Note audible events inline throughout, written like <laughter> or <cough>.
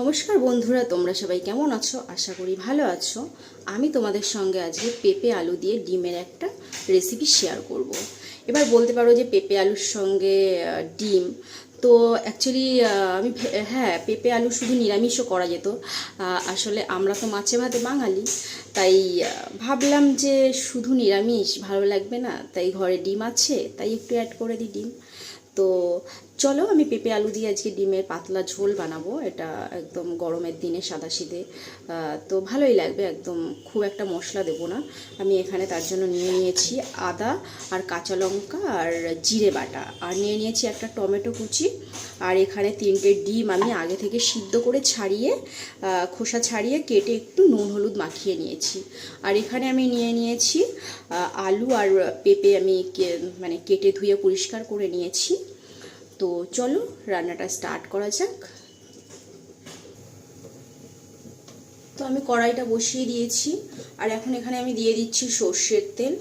নমস্কার বন্ধুরা, তোমরা সবাই কেমন আছো? আশা করি ভালো আছো। আমি তোমাদের সঙ্গে আজকে পেঁপে আলু দিয়ে ডিমের একটা রেসিপি শেয়ার করব। এবার বলতে পারো যে পেঁপে আলুর সঙ্গে ডিম, তো অ্যাকচুয়ালি আমি হ্যাঁ পেঁপে আলু শুধু নিরামিষও করা যেত। আসলে আমরা তো মাছে ভাতে বাঙালি, তাই ভাবলাম যে শুধু নিরামিষ ভালো লাগবে না, তাই ঘরে ডিম আছে, তাই একটু অ্যাড করে দিই ডিম। তো চলো, আমি পেঁপে আলু দিয়ে আজকে ডিমের পাতলা ঝোল বানাবো। এটা একদম গরমের দিনে সাদা শীতে তো ভালোই লাগবে, একদম খুব একটা মশলা দেবো না। আমি এখানে তার জন্য নিয়ে নিয়েছি আদা আর কাঁচা লঙ্কা আর জিরে বাটা। আর নিয়ে নিয়েছি একটা টমেটো কুচি। আর এখানে তিনটে ডিম আমি আগে থেকে সিদ্ধ করে ছাড়িয়ে খোসা ছাড়িয়ে কেটে একটু নুন হলুদ মাখিয়ে নিয়েছি। আর এখানে আমি নিয়ে নিয়েছি আলু আর পেঁপে আমি মানে কেটে ধুয়ে পরিষ্কার করে নিয়েছি। তো চলো রান্নাটা স্টার্ট করা যাক। তো আমি কড়াইটা বসিয়ে দিয়েছি, আর এখন এখানে আমি দিয়ে দিচ্ছি সর্ষের তেল।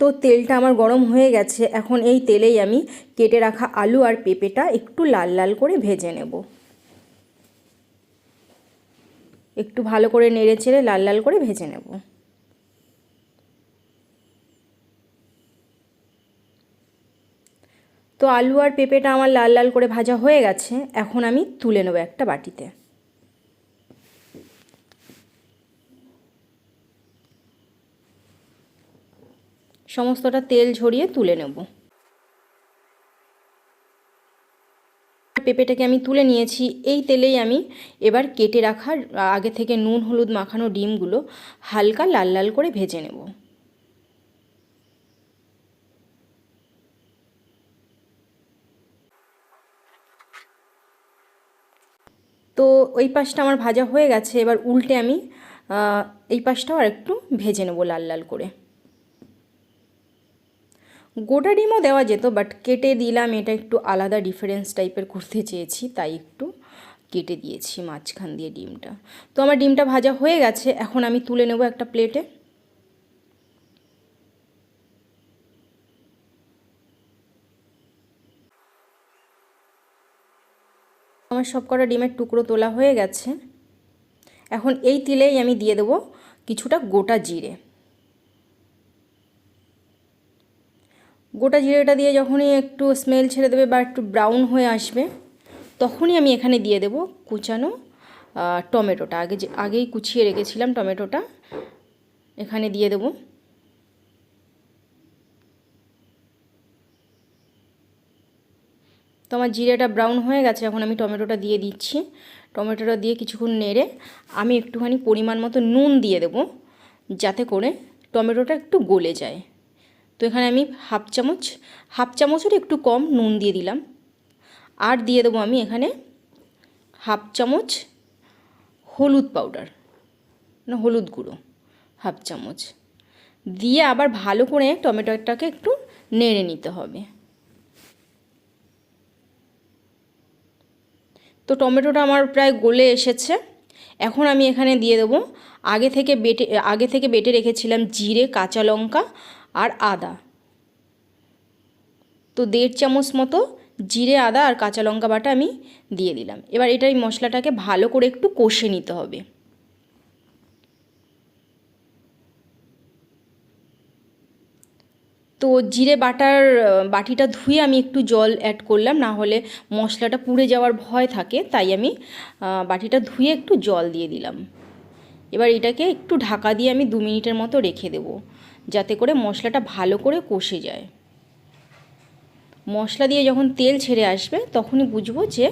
তো তেলটা আমার গরম হয়ে গেছে, এখন এই তেলেই আমি কেটে রাখা আলু আর পেঁপেটা একটু লাল লাল করে ভেজে নেব। একটু ভালো করে নেড়ে চেড়ে লাল লাল করে ভেজে নেব। তো আলু আর পেঁপেটা আমার লাল লাল করে ভাজা হয়ে গেছে, এখন আমি তুলে নেব একটা বাটিতে। সমস্তটা তেল ঝরিয়ে তুলে নেব। পেঁপেটাকে আমি তুলে নিয়েছি, এই তেলেই আমি এবার কেটে রাখা, আগে থেকে নুন, হলুদ মাখানো ডিমগুলো হালকা লাল লাল করে ভেজে নেব। তো ওই পাশটা আমার ভাজা হয়ে গেছে, এবার উল্টে আমি এই পাশটাও আর একটু ভেজে নেব লাল লাল করে। গোটা ডিমও দেওয়া যেত, বাট কেটে দিলাম, এটা একটু আলাদা ডিফারেন্স টাইপের করতে চেয়েছি, তাই একটু কেটে দিয়েছি মাঝখান দিয়ে ডিমটা। তো আমার ডিমটা ভাজা হয়ে গেছে, এখন আমি তুলে নেব একটা প্লেটে। আমার সব কটা ডিমের টুকরো তোলা হয়ে গেছে। এখন এই তেলেই আমি দিয়ে দেবো কিছুটা গোটা জিরে। গোটা জিরেটা দিয়ে যখনই একটু স্মেল ছেড়ে দেবে বা একটু ব্রাউন হয়ে আসবে, তখনই আমি এখানে দিয়ে দেবো কুচানো টমেটোটা। আগে যে, আগেই কুচিয়ে রেখেছিলাম টমেটোটা, এখানে দিয়ে দেবো। তো আমার জিরেটা ব্রাউন হয়ে গেছে, এখন আমি টমেটোটা দিয়ে দিচ্ছি। টমেটোটা দিয়ে কিছুক্ষণ নেড়ে আমি একটুখানি পরিমাণ মতো নুন দিয়ে দেবো, যাতে করে টমেটোটা একটু গলে যায়। তো এখানে আমি হাফ চামচ, হাফ চামচের একটু কম নুন দিয়ে দিলাম। আর দিয়ে দেবো আমি এখানে হাফ চামচ হলুদ পাউডার না হলুদ গুঁড়ো, হাফ চামচ। দিয়ে আবার ভালো করে টমেটোটাকে একটু নেড়ে নিতে হবে। তো টমেটোটা আমার প্রায় গলে এসেছে। এখন আমি এখানে দিয়ে দেবো আগে থেকে বেটে, আগে থেকে বেটে রেখেছিলাম জিরে, কাঁচা লঙ্কা আর আদা। তো দেড় চামচ মতো জিরে, আদা আর কাঁচা লঙ্কা বাটা আমি দিয়ে দিলাম। এবার এটা এই মশলাটাকে ভালো করে একটু কষে নিতে হবে। তো জিরে বাটার বাটিটা ধুয়ে আমি একটু জল অ্যাড করলাম, না হলে মশলাটা পুড়ে যাওয়ার ভয় থাকে, তাই আমি বাটিটা ধুয়ে একটু জল দিয়ে দিলাম। এবার এটাকে একটু ঢাকা দিয়ে আমি দু মিনিটের মতো রেখে দেব, যাতে করে মশলাটা ভালো করে কষে যায়। মশলা দিয়ে যখন তেল ছেড়ে আসবে, তখনই বুঝব যে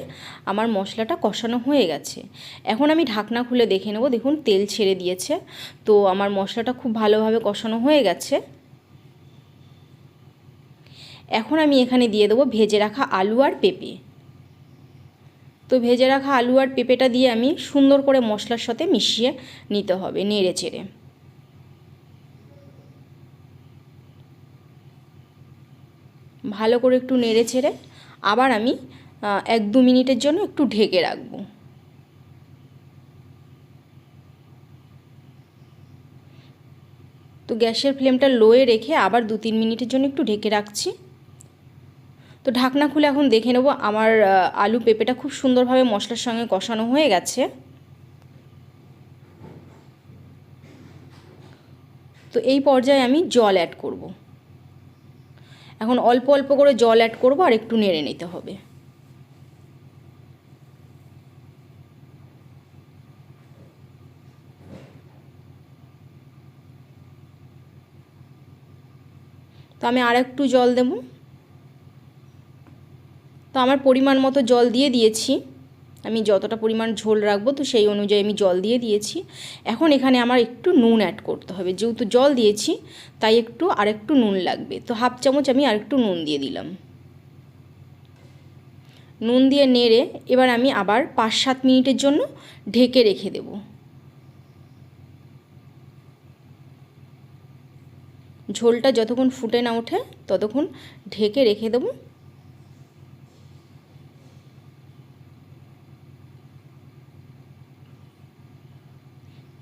আমার মশলাটা কষানো হয়ে গেছে। এখন আমি ঢাকনা খুলে দেখে নেব, দেখুন তেল ছেড়ে দিয়েছে, তো আমার মশলাটা খুব ভালোভাবে কষানো হয়ে গেছে। এখন আমি এখানে দিয়ে দেবো ভেজে রাখা আলু আর পেঁপে। তো ভেজে রাখা আলু আর পেঁপেটা দিয়ে আমি সুন্দর করে মশলার সাথে মিশিয়ে নিতে হবে নেড়ে চেড়ে। ভালো করে একটু নেড়ে ছেড়ে আবার আমি এক দু মিনিটের জন্য একটু ঢেকে রাখব। তো গ্যাসের ফ্লেমটা লোয়ে রেখে আবার দু তিন মিনিটের জন্য একটু ঢেকে রাখছি। তো ঢাকনা খুলে এখন দেখে নেব আমার আলু পেঁপেটা খুব সুন্দরভাবে মশলার সঙ্গে কষানো হয়ে গেছে। তো এই পর্যায়ে আমি জল অ্যাড করব। এখন অল্প অল্প করে জল অ্যাড করব আর একটু নেড়ে নিতে হবে। তো আমি আর একটু জল দেব। আমার পরিমাণ মতো জল দিয়ে দিয়েছি। আমি যতটা পরিমাণ ঝোল রাখব তো সেই অনুযায়ী আমি জল দিয়ে দিয়েছি। এখন এখানে আমার একটু নুন অ্যাড করতে হবে। যেহেতু জল দিয়েছি, তাই একটু আর একটু নুন লাগবে। তো হাফ চামচ আমি আর একটু নুন দিয়ে দিলাম। নুন দিয়ে নেড়ে এবার আমি আবার পাঁচ সাত মিনিটের জন্য ঢেকে রেখে দেব। ঝোলটা যতক্ষণ ফুটে না ওঠে, ততক্ষণ ঢেকে রেখে দেবো।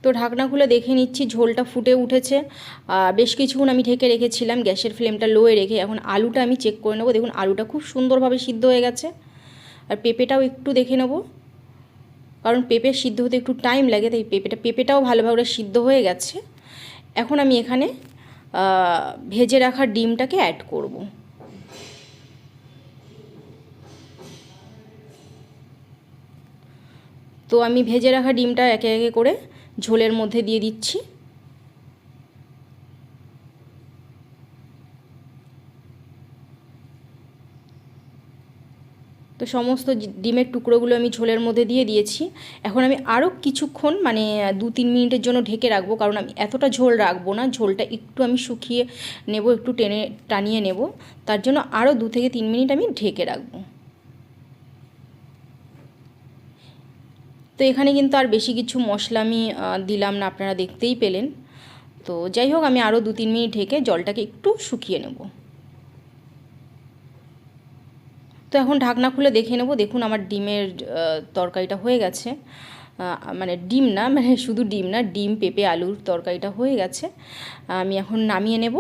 তো ঢাকনা খুলে দেখে নিচ্ছি, ঝোলটা ফুটে উঠেছে। বেশ কিছুক্ষণ আমি ঢেকে রেখেছিলাম, গ্যাসের ফ্লেমটা লোয়ে রেখে। এখন আলুটা আমি চেক করে নেব। দেখুন, আলুটা খুব সুন্দরভাবে সিদ্ধ হয়ে গেছে। আর পেঁপেটাও একটু দেখে নেব। কারণ পেঁপে সিদ্ধ হতে একটু টাইম লাগে, তাই পেঁপেটা, পেঁপেটাও ভালোভাবে সিদ্ধ হয়ে গেছে। এখন আমি এখানে ভেজে রাখা ডিমটাকে অ্যাড করব। তো আমি ভেজে রাখা ডিমটা একে একে করে ঝোলের মধ্যে দিয়ে দিচ্ছি। তো সমস্ত ডিমের টুকরোগুলো আমি ঝোলের মধ্যে দিয়ে দিয়েছি। এখন আমি আরও কিছুক্ষণ মানে দু তিন মিনিটের জন্য ঢেকে রাখব, কারণ আমি এতটা ঝোল রাখব না, ঝোলটা একটু আমি শুকিয়ে নেব, একটু টেনে টানিয়ে নেব। তার জন্য আরও দু থেকে তিন মিনিট আমি ঢেকে রাখব। তো এখানে কিন্তু আর বেশি কিছু মশলা আমি দিলাম না, আপনারা দেখতেই পেলেন। তো যাই হোক, আমি আরও দু তিন মিনিট ঢেকে জলটাকে একটু শুকিয়ে নেব। তো এখন ঢাকনা খুলে দেখে নেব, দেখুন আমার ডিমের তরকারিটা হয়ে গেছে। মানে ডিম না <laughs> মানে শুধু ডিম না, ডিম, পেঁপে, আলুর তরকারিটা হয়ে গেছে। আমি এখন নামিয়ে নেব।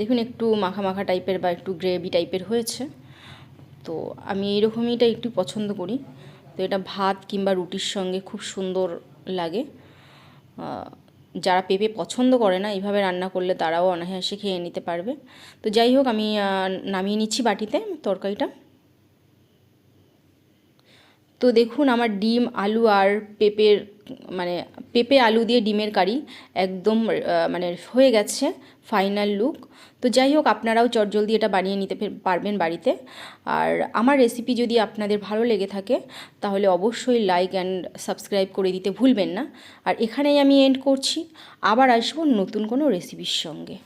দেখুন একটু মাখা মাখা টাইপের বা একটু গ্রেভি টাইপের হয়েছে। তো আমি এইরকমইটা একটু পছন্দ করি। তো এটা ভাত কিংবা রুটির সঙ্গে খুব সুন্দর লাগে। যারা পেঁপে পছন্দ করে না, এইভাবে রান্না করলে তারাও অনায়াসে খেয়ে নিতে পারবে। তো যাই হোক, আমি নামিয়ে নিচ্ছি বাটিতে তরকারিটা। তো দেখুন, আমার ডিম, আলু আর পেঁপের মানে পেঁপে, আলু দিয়ে ডিমের কারি একদম মানে হয়ে গেছে। Final look. তো যাই হোক, আপনারাও চটজলদি এটা বানিয়ে নিতে পারবেন বাড়িতে। আর আমার রেসিপি যদি আপনাদের ভালো লেগে থাকে, তাহলে অবশ্যই লাইক অ্যান্ড সাবস্ক্রাইব করে দিতে ভুলবেন না। আর এখানেই আমি এন্ড করছি। আবার আসব নতুন কোনো রেসিপির সঙ্গে।